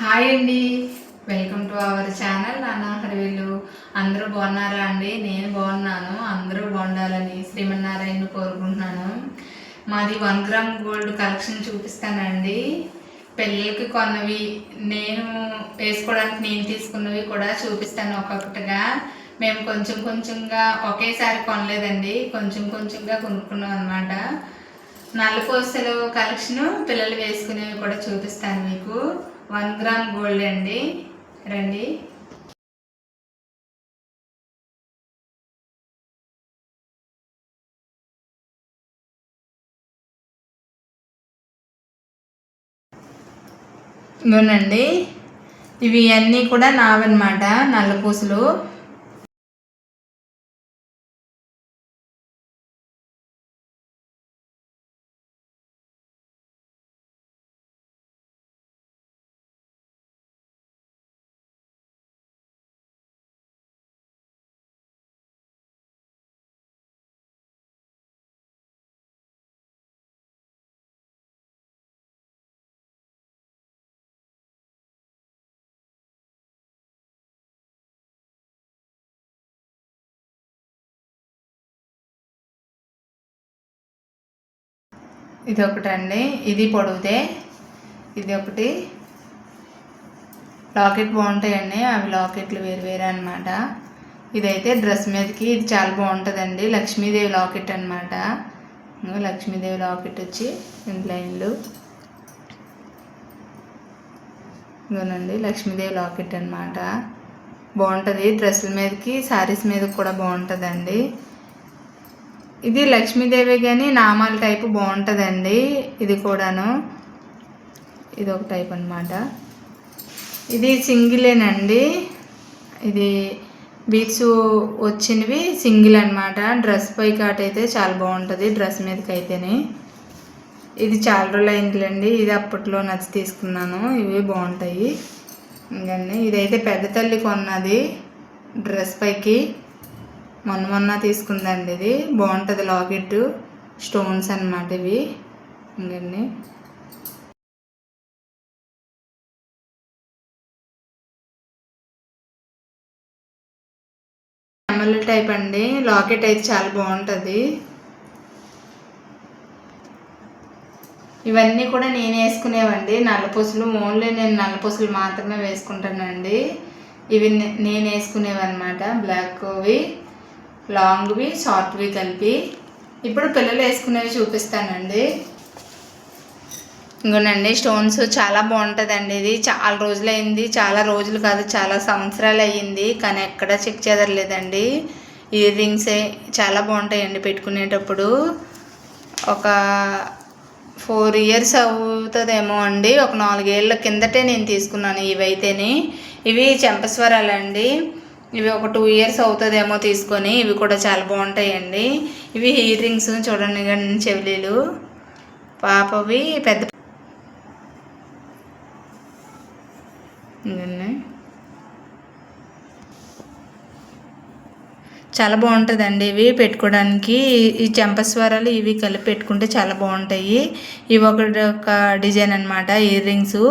Hi అండి. Welcome to our channel నాన్న హరివేలు. అందరూ బాగున్నారా అండి? నేను బాగున్నాను. అందరూ బాగుండాలని శ్రీమన్నారాయణ కోరుకుంటున్నాను. మాది వన్ గ్రామ్ గోల్డ్ కలెక్షన్ చూపిస్తానండి. పెళ్ళిళ్ళకి కొన్నవి నేను వేసుకోవడానికి నేను తీసుకున్నవి కూడా చూపిస్తాను ఒక్కొక్కటిగా. మేము కొంచెం కొంచెంగా ఒకేసారి కొనలేదండి. కొంచెం కొంచెంగా కొనుక్కున్నాం అనమాట నల్లపూసలు కలెక్షన్ పిల్లలు వేసుకునేవి కూడా చూపిస్తాను మీకు. వన్ గ్రామ్ గోల్డ్ అండి. రండి. ఇవ్వనండి ఇవి అన్నీ కూడా నావన్నమాట నల్లపూసలు ఇది ఒకటండి ఇది పొడవుతే ఇది ఒకటి లాకెట్ బాగుంటాయండి. అవి లాకెట్లు వేరు వేరే అనమాట ఇదైతే డ్రెస్ మీదకి ఇది చాలా బాగుంటుందండి. లక్ష్మీదేవి లాకెట్ అనమాట లక్ష్మీదేవి లాకెట్ వచ్చి రెండు లైన్లు ఇదిగోనండి లక్ష్మీదేవి లాకెట్ అనమాట బాగుంటుంది. డ్రెస్సుల మీదకి శారీస్ మీద కూడా బాగుంటుందండి. ఇది లక్ష్మీదేవి కానీ నామాల టైపు బాగుంటుందండి ఇది కూడాను. ఇది ఒక టైప్ అనమాట ఇది సింగిలేనండి. ఇది బీట్స్ వచ్చినవి సింగిల్ అనమాట డ్రెస్ పై కాట్ అయితే చాలా బాగుంటుంది డ్రెస్ మీదకి అయితేనే ఇది చాలా రోజులు అయిందిలేండి ఇది అప్పట్లో నచ్చి తీసుకున్నాను ఇవి బాగుంటాయి. ఇంకండి ఇదైతే పెద్ద తల్లి కొన్నది డ్రెస్ పైకి. మొన్న మొన్న తీసుకుందండి ఇది. బాగుంటుంది లాకెట్. స్టోన్స్ అనమాట ఇవి. ఇంకండి. నెమలి టైప్ అండి. లాకెట్ అయితే చాలా బాగుంటుంది. ఇవన్నీ కూడా నేను వేసుకునేవండి. నల్లపూసలు ఓన్లీ నేను నల్లపూసలు మాత్రమే వేసుకుంటానండి. ఇవి నేను వేసుకునేవి బ్లాక్ బ్లాక్వి. లాంగ్వి షార్ట్వి కలిపి. ఇప్పుడు పిల్లలు వేసుకునేవి చూపిస్తానండి. ఇంకోనండి స్టోన్స్ చాలా బాగుంటుందండి ఇది. చాలా రోజులు అయింది చాలా రోజులు కాదు చాలా సంవత్సరాలు అయ్యింది. కానీ ఎక్కడ చెక్ చెదరలేదండి ఇయర్ రింగ్సే చాలా బాగుంటాయండి పెట్టుకునేటప్పుడు. ఒక ఫోర్ ఇయర్స్ అవుతుందేమో అండి. ఒక నాలుగేళ్ళ కిందటే నేను తీసుకున్నాను ఇవైతేని. ఇవి చెంపస్వరాలండి. ఇవి ఒక టూ ఇయర్స్ అవుతుందేమో తీసుకొని ఇవి కూడా చాలా బాగుంటాయండి. ఇవి ఇయర్ రింగ్స్ చూడండి కానీ చెవిలీలు. పాపవి పెద్ద చాలా బాగుంటుందండి ఇవి పెట్టుకోవడానికి ఈ చెంపస్వరాలు ఇవి కలిపి పెట్టుకుంటే చాలా బాగుంటాయి. ఇవి ఒక డిజైన్ అనమాట ఇయర్ రింగ్స్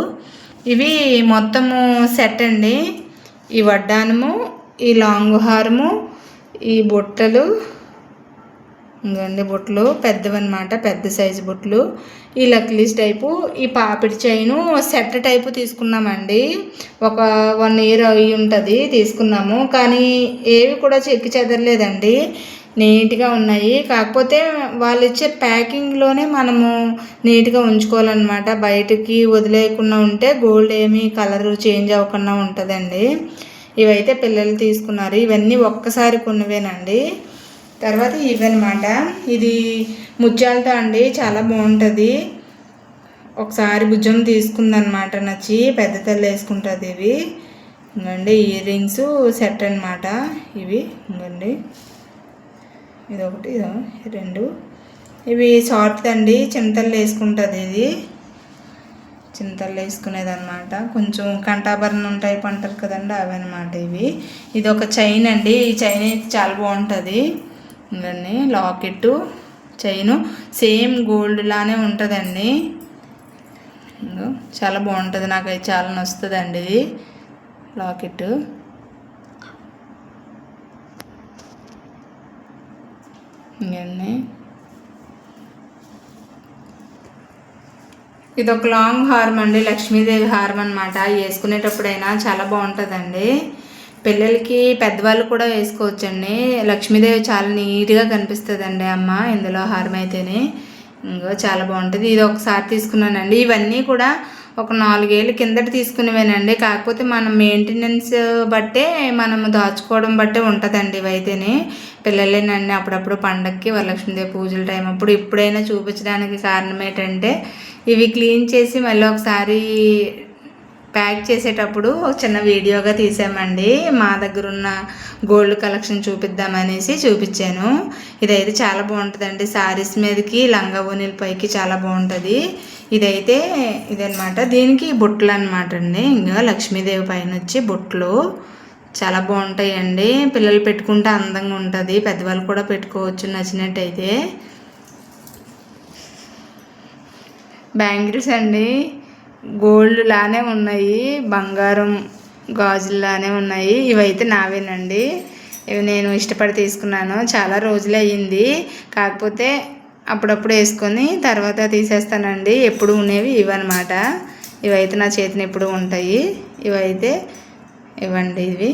ఇవి మొత్తము సెట్ అండి. ఈ వడ్డానము ఈ లాంగ్ హారము ఈ బుట్టలు ఇంకండి బుట్టలు పెద్దవన్నమాట పెద్ద సైజు బుట్టలు. ఈ లక్లీస్ టైపు ఈ పాపిడి చైను సెట్ టైపు తీసుకున్నామండి. ఒక వన్ ఇయర్ అయి ఉంటుంది తీసుకున్నాము. కానీ ఏవి కూడా చెక్కి చెదరలేదండి. నీట్గా ఉన్నాయి. కాకపోతే వాళ్ళు ఇచ్చే ప్యాకింగ్లోనే మనము నీట్గా ఉంచుకోవాలన్నమాట. బయటికి వదిలేయకుండా ఉంటే గోల్డ్ ఏమీ కలరు చేంజ్ అవ్వకుండా ఉంటుందండి. ఇవైతే పిల్లలు తీసుకున్నారు. ఇవన్నీ ఒక్కసారి కొన్నవేనండి తర్వాత ఇవన్నమాట ఇది ముత్యాలతో అండి చాలా బాగుంటుంది. ఒకసారి భుజం తీసుకుందనమాట నచ్చి పెద్ద తల్లి వేసుకుంటుంది ఇవి. ఇంకండి ఇయర్ రింగ్స్ సెట్ అనమాట ఇవి. ఇంకండి ఇది ఒకటి ఇదో రెండు. ఇవి షార్ట్ అండి చింతలు వేసుకుంటుంది ఇది. చింతలు వేసుకునేది అనమాట కొంచెం కంఠాభరణం టైప్ అంటారు కదండి అవి అనమాట ఇవి. ఇది ఒక చైన్ అండి. ఈ చైన్ అయితే చాలా బాగుంటుంది. ఇవన్నీ లాకెట్టు చైను సేమ్ గోల్డ్ లానే ఉంటుందండి. చాలా బాగుంటుంది. నాకు అది చాలా నచ్చుతుంది ఇది. లాకెట్ ఇవన్నీ ఇది ఒక లాంగ్ హార్మ్ అండి లక్ష్మీదేవి హార్మ్ అనమాట వేసుకునేటప్పుడైనా చాలా బాగుంటుందండి. పిల్లలకి పెద్దవాళ్ళు కూడా వేసుకోవచ్చండి. లక్ష్మీదేవి చాలా నీట్గా కనిపిస్తుందండి అమ్మ ఇందులో హారం అయితేనే. ఇంకో చాలా బాగుంటుంది. ఇది ఒకసారి తీసుకున్నానండి. ఇవన్నీ కూడా ఒక నాలుగేళ్ళు కిందట తీసుకునేవేనండి. కాకపోతే మనం మెయింటెనెన్స్ బట్టే మనం దాచుకోవడం బట్టే ఉంటుందండి ఇవైతేనే పిల్లలేనండి అప్పుడప్పుడు పండక్కి వరలక్ష్మీదేవి పూజల టైం అప్పుడు ఎప్పుడైనా చూపించడానికి కారణం ఏంటంటే ఇవి క్లీన్ చేసి మళ్ళీ ఒకసారి ప్యాక్ చేసేటప్పుడు ఒక చిన్న వీడియోగా తీసామండి. మా దగ్గర ఉన్న గోల్డ్ కలెక్షన్ చూపిద్దామనేసి చూపించాను. ఇదైతే చాలా బాగుంటుందండి. శారీస్ మీదకి లంగా ఓనీల పైకి చాలా బాగుంటుంది. ఇదైతే ఇదనమాట దీనికి బుట్టలు అనమాట అండి. ఇంకా లక్ష్మీదేవి పైన వచ్చి బుట్టలు. చాలా బాగుంటాయండి. పిల్లలు పెట్టుకుంటే అందంగా ఉంటుంది. పెద్దవాళ్ళు కూడా పెట్టుకోవచ్చు నచ్చినట్టయితే. బ్యాంగిల్స్ అండి. గోల్డ్ లానే ఉన్నాయి. బంగారం గాజుల్లానే ఉన్నాయి. ఇవైతే నావేనండి. ఇవి నేను ఇష్టపడి తీసుకున్నాను. చాలా రోజులు అయ్యింది. కాకపోతే అప్పుడప్పుడు వేసుకొని తర్వాత తీసేస్తానండి. ఎప్పుడు ఉండేవి ఇవన్నమాట. ఇవైతే నా చేతిని ఎప్పుడు ఉంటాయి. ఇవైతే ఇవ్వండి ఇవి.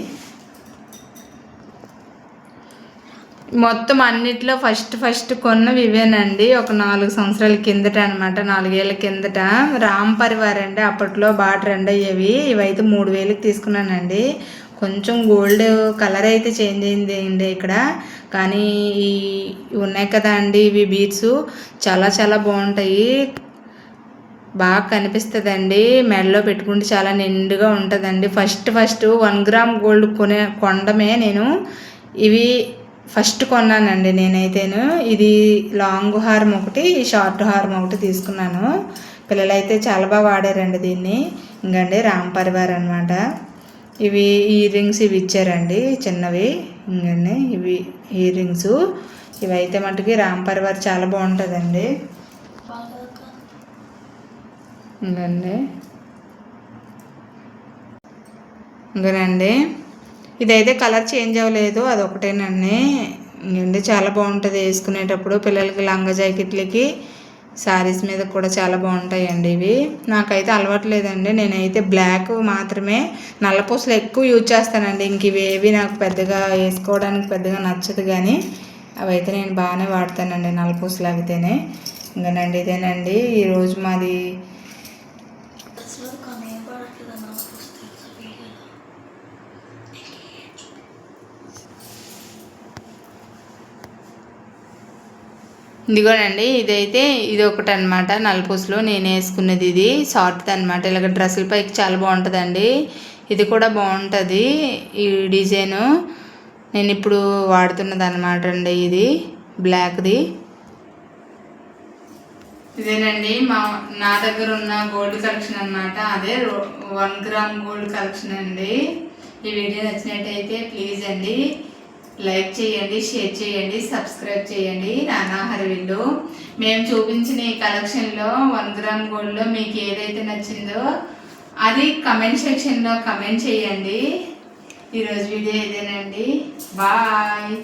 మొత్తం అన్నిట్లో ఫస్ట్ ఫస్ట్ కొన్నవి ఇవేనండి ఒక నాలుగు సంవత్సరాల కిందట అనమాట నాలుగేళ్ళ కిందట. రామ్ పరివార్ అండి. అప్పట్లో బాగా ట్రెండ్ అయ్యేవి. ఇవైతే మూడు వేలకు తీసుకున్నానండి. కొంచెం గోల్డ్ కలర్ అయితే చేంజ్ అయింది అండి ఇక్కడ. కానీ ఈ ఉన్నాయి కదా అండి ఇవి బీట్స్. చాలా చాలా బాగుంటాయి. బాగా కనిపిస్తుందండి. మెడలో పెట్టుకుంటే చాలా నిండుగా ఉంటుందండి. First first one gram gold కొనే కొండమే నేను. ఇవి ఫస్ట్ కొన్నానండి నేనైతేను. ఇది లాంగ్ హార్మ్ ఒకటి షార్ట్ హార్మ్ ఒకటి తీసుకున్నాను. పిల్లలైతే చాలా బాగా వాడారండి దీన్ని. ఇంకండి రామ్ పరివార్ అనమాట ఇవి ఇయర్ రింగ్స్ ఇవి ఇచ్చారండి చిన్నవి. ఇంకండి ఇవి ఇయర్ రింగ్స్ ఇవైతే మటుకి రామ్ పరివార్ చాలా బాగుంటుందండి. ఇంకండి. ఇంకనండి. ఇదైతే కలర్ చేంజ్ అవ్వలేదు అదొకటేనండి. ఇంకండి చాలా బాగుంటుంది వేసుకునేటప్పుడు పిల్లలకి లంగా జాకెట్లకి. శారీస్ మీద కూడా చాలా బాగుంటాయండి ఇవి. నాకైతే అలవాటు లేదండి. నేనైతే బ్లాక్ మాత్రమే నల్లపూసలు ఎక్కువ యూజ్ చేస్తానండి. ఇంక ఇవేవి నాకు పెద్దగా వేసుకోవడానికి పెద్దగా నచ్చదు కానీ అవైతే నేను బాగానే వాడతానండి నల్లపూసలు అవితేనే ఇంకనండి ఇదేనండి ఈరోజు మాది ఇదిగోనండి ఇదైతే ఇది ఒకటి అనమాట నలుపూసలో. నేను వేసుకున్నది ఇది. షార్ట్ అనమాట ఇలాగ డ్రెస్సుల పైకి చాలా బాగుంటుందండి. ఇది కూడా బాగుంటుంది ఈ డిజైను. నేను ఇప్పుడు వాడుతున్నది అనమాట అండి ఇది బ్లాక్ది. ఇదేనండి మా నా దగ్గర ఉన్న గోల్డ్ కలెక్షన్ అనమాట అదే వన్ గ్రామ్ గోల్డ్ కలెక్షన్ అండి. ఈ వీడియో నచ్చినట్టయితే ప్లీజ్ అండి. లైక్ చేయండి షేర్ చేయండి సబ్స్క్రైబ్ చేయండి. నానా విల్లు మేము చూపించిన ఈ కలెక్షన్లో వన్ గ్రామ్ గోల్డ్లో మీకు ఏదైతే నచ్చిందో అది కమెంట్ సెక్షన్లో కమెంట్ చేయండి. ఈరోజు వీడియో ఇదేనండి. బాయ్